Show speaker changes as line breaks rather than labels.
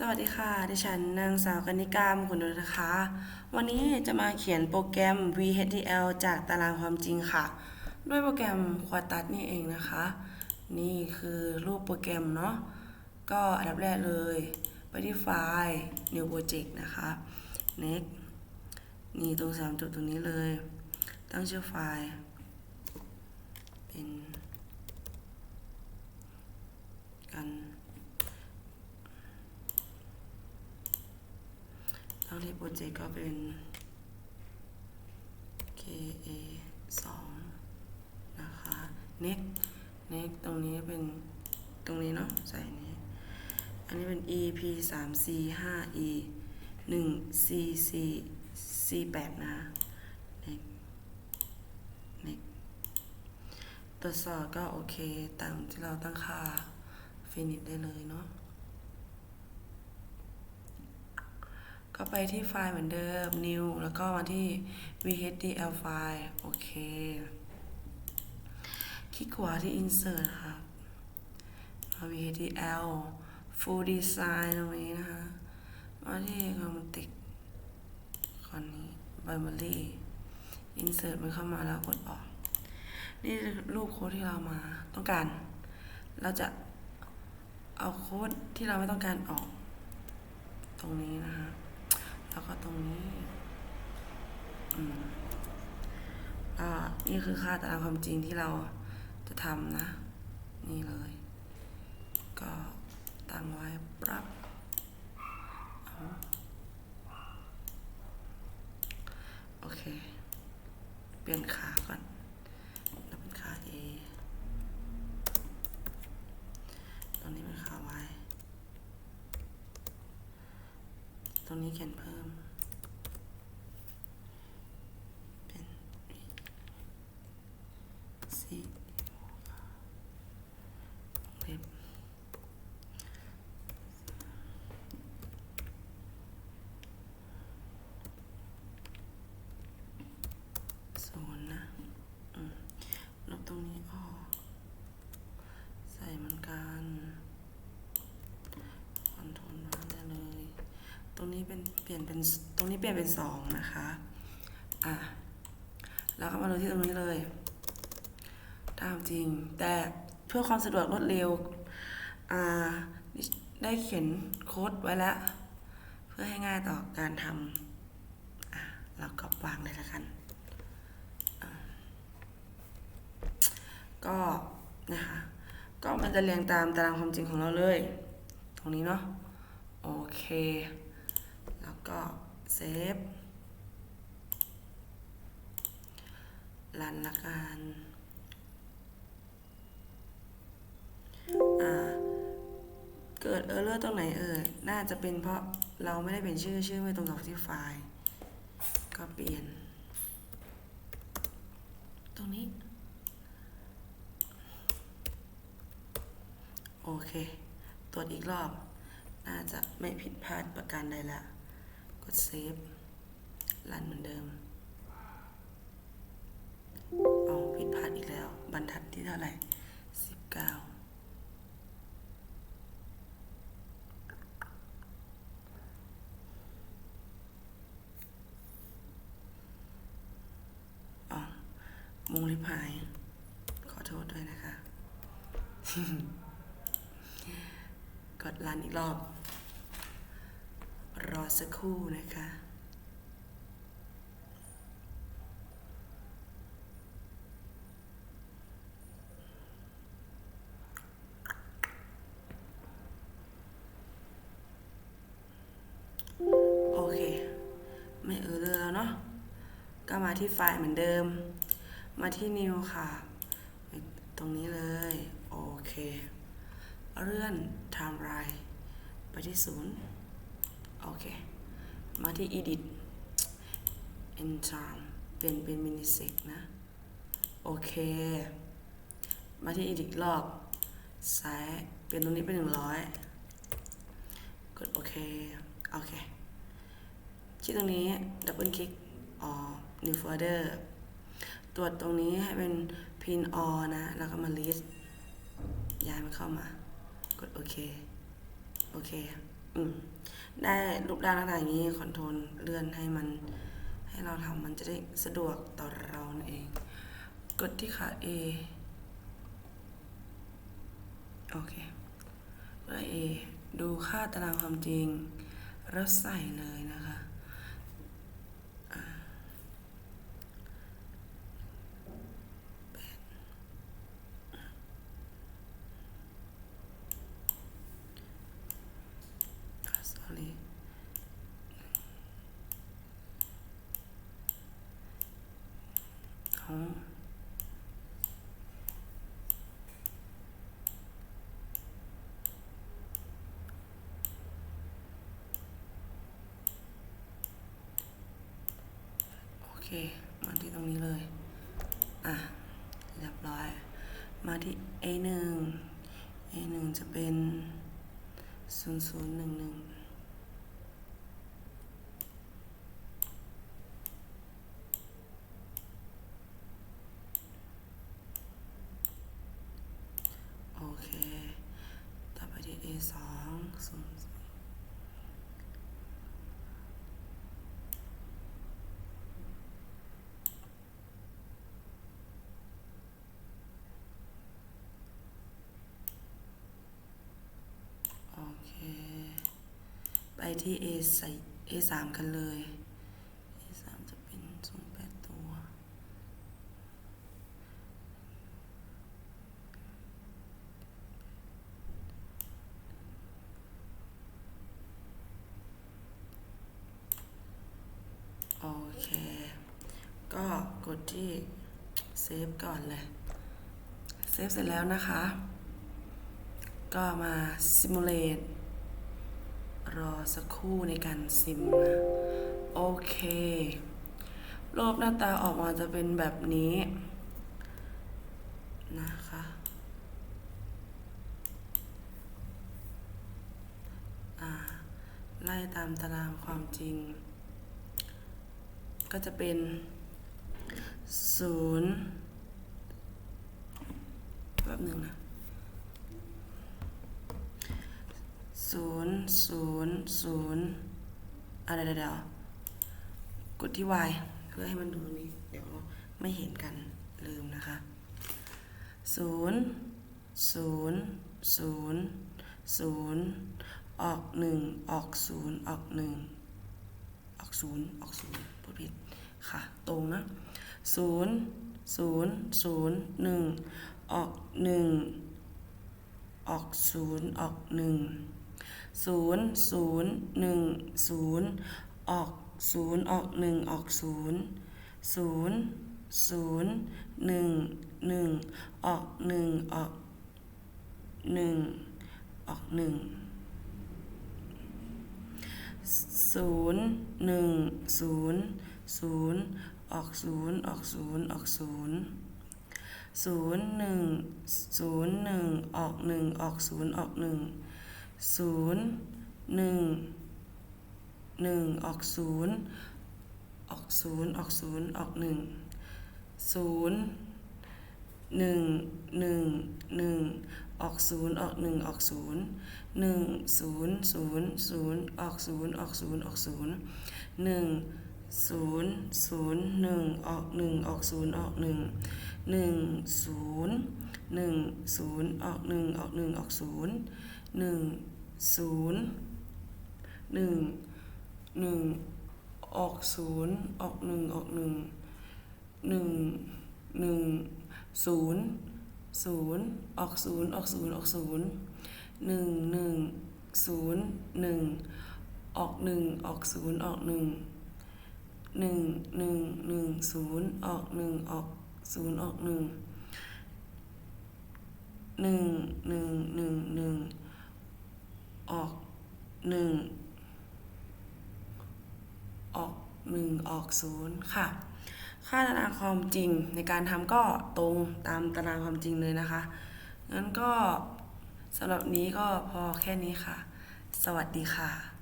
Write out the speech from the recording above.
สวัสดีค่ะ ดิฉันนางสาวกนิกามคุณดุนะคะ วันนี้จะมาเขียนโปรแกรม VHDL จากตารางความจริงค่ะ ด้วยโปรแกรม Quartus นี่เองนะคะ นี่คือรูปโปรแกรมเนาะ ก็อันดับแรกเลย ไปที่ไฟล์ New Project นะคะ Next นี่ตรงสามจุดตรงนี้เลย ตั้งชื่อไฟล์ เป็นกัน ตั้งที่โปรเจกต์ก็เป็น KA 2นะคะ next next ตรงนี้เป็นตรงนี้เนาะใส่นี้ อันนี้เป็น EP 3 C 5 E 1 C C C 8นะ next next ตรวจสอบก็โอเค ตามที่เราตั้งค่า finish ได้เลยเนาะ ก็ไปที่ไฟล์เหมือนเดิม new แล้วก็มาที่ vhdl ไฟล์โอเค คลิกขวาที่ insert ค่ะมา vhdl full design ตรงนี้นะคะ มาที่ chromatic คนนี้ primary insert มันเข้ามาแล้วกดออก นี่รูปโค้ดที่เรามาต้องการ เราจะเอาโค้ดที่เราไม่ต้องการออก ตรงนี้นะคะ แล้วก็ตรงนี้อืมอ่านี่คือค่าตารางความจริงที่เราจะทำนะ นี่เลย ก็ตั้งไว้ปรับโอเค เปลี่ยนขาก่อนแล้วเป็นขา A ตรงนี้เป็นขา Y ต รงนี้เขียนเพิ่ม เป็นสี่เล็บศูนย์นะ อืมลบตรงนี้ออก ใส่เหมือนกันคอนโทรลมาได้เลย ตรงนี้เป็นเปลี่ยนเป็นตรงนี้เปลี่ยนเป็นสองนะคะอะแล้วก็มาดูที่ตรงนี้เลย ตามจริง แต่เพื่อความสะดวกรวดเร็วอ่าได้เขียนโค้ดไว้แล้ว เพื่อให้ง่ายต่อการทำอะเราก็วางเลยละกันก็นะคะ ก็มันจะเรียงตามตารางความจริงของเราเลย ตรงนี้เนาะ โอเค ก็เซฟรันละกันเกิดเออร์เลอร์ตรงไหนเอ่ยน่าจะเป็นเพราะเราไม่ได้เป็นชื่อชื่อไม่ตรงกับที่ไฟล์ ก็เปลี่ยน ตรงนี้ โอเค ตรวจอีกรอบ น่าจะไม่ผิดพลาดประการใดละก ดเซฟรันเหมือนเดิม เอาผิดพลาดอีกแล้ว บรรทัดที่เท่าไหร่สิบเก้าอ๋อมุงลิพาย ขอโทษด้วยนะคะ กดรันอีกรอบ รอสักครู่นะคะโอเคไม่เออเลยแล้วเนาะก็มาที่ไฟล์เหมือนเดิม มาที่ new ค่ะ ตรงนี้เลย โอเค เลื่อน timeline ไปที่ศูนย์ โอเค มาที่ edit in time เปลี่ยนเป็น minisec นะ โอเค มาที่ edit รอบซ้ายเปลี่ยนตรงนี้เป็นหนึ่งร้อยกดโอเค โอเค ที่ตรงนี้ดับเบิลคลิกอ๋อ new folder ตรวจตรงนี้ให้เป็น pin all นะ แล้วก็มา list ย้ายมันเข้ามากดโอเค โอเค ได้รูปร่างหน้าตาอย่างนี้คอนโทรลเลื่อนให้มัน ให้เราทำมันจะได้สะดวกต่อเรานั่นเอง กดที่ขา A โอเคกด A ดูค่าตารางความจริงแล้วใส่เลยนะคะ โอเค มาที่ตรงนี้เลย อะ เรียบร้อย มาที่ A1 A1 จะเป็น 0011 ที่ A ใส่ A สามกันเลย A สามจะเป็นศูนย์แปดตัว โอเค ก็กดที่เซฟก่อนเลย เซฟเสร็จแล้วนะคะ ก็มาซิมูเลต รอสักครู่ในการซิมนะ โอเค รูปหน้าตาออกมาจะเป็นแบบนี้ นะคะ ไล่ตามตารางความจริง ก็จะเป็นศูนย์แบบหนึ่งนะ ศูนย์ศูนย์ศูนย์อะไรเดี๋ยวเดี๋ยวกดที่ Y เพื่อให้มันดูนี้ เดี๋ยวไม่เห็นกันลืมนะคะศูนย์ศูนย์ศูนย์ศูนย์ออกหนึ่งออกศูนย์ออกหนึ่งออกศูนย์ออกศูนย์พูดผิดค่ะ ตรงนะศูนย์ศูนย์ศูนย์หนึ่งออกหนึ่งออกศูนย์ออกหนึ่ง ศูนย์ศูนย์หนึ่งศูนย์ออกศูนย์ออกหนึ่งออกศูนย์ศูนย์ศูนย์หนึ่งหนึ่งออกหนึ่งออกหนึ่งออกหนึ่งศูนย์หนึ่งศูนย์ศูนย์ออกศูนย์ออกศูนย์ออกศูนย์ศูนย์หนึ่งศูนย์หนึ่งออกหนึ่งออกศูนย์ออกหนึ่ง ศูนย์หนึ่งหนึ่งออกศูนย์ออกศูนย์ออกศูนย์ออกหนึ่งศูนย์หนึ่งหนึ่งหนึ่งออกศูนย์ออกหนึ่งออกศูนย์หนึ่งศูนย์ศูนย์ศูนย์ออกศูนย์ออกศูนย์ออกศูนย์หนึ่ง ศูนย์ศูนย์หนึ่งออกหนึ่งออกศูนย์ออกหนึ่งหนึ่งศูนย์หนึ่งศูนย์ออกหนึ่งออกหนึ่งออกศูนย์หนึ่งศูนย์หนึ่งหนึ่งออกศูนย์ออกหนึ่งออกหนึ่งหนึ่งหนึ่งศูนย์ศูนย์ออกศูนย์ออกศูนย์ออกศูนย์หนึ่งหนึ่งศูนย์หนึ่งออกหนึ่งออกศูนย์ออกหนึ่ง หนึ่งหนึ่งหนึ่งศูนย์ออกหนึ่งออกศูนย์ออกหนึ่งหนึ่งหนึ่งหนึ่งหนึ่งออกหนึ่งออกหนึ่งออกศูนย์ค่ะ ค่าตารางความจริงในการทำก็ตรงตามตารางความจริงเลยนะคะ งั้นก็สำหรับนี้ก็พอแค่นี้ค่ะ สวัสดีค่ะ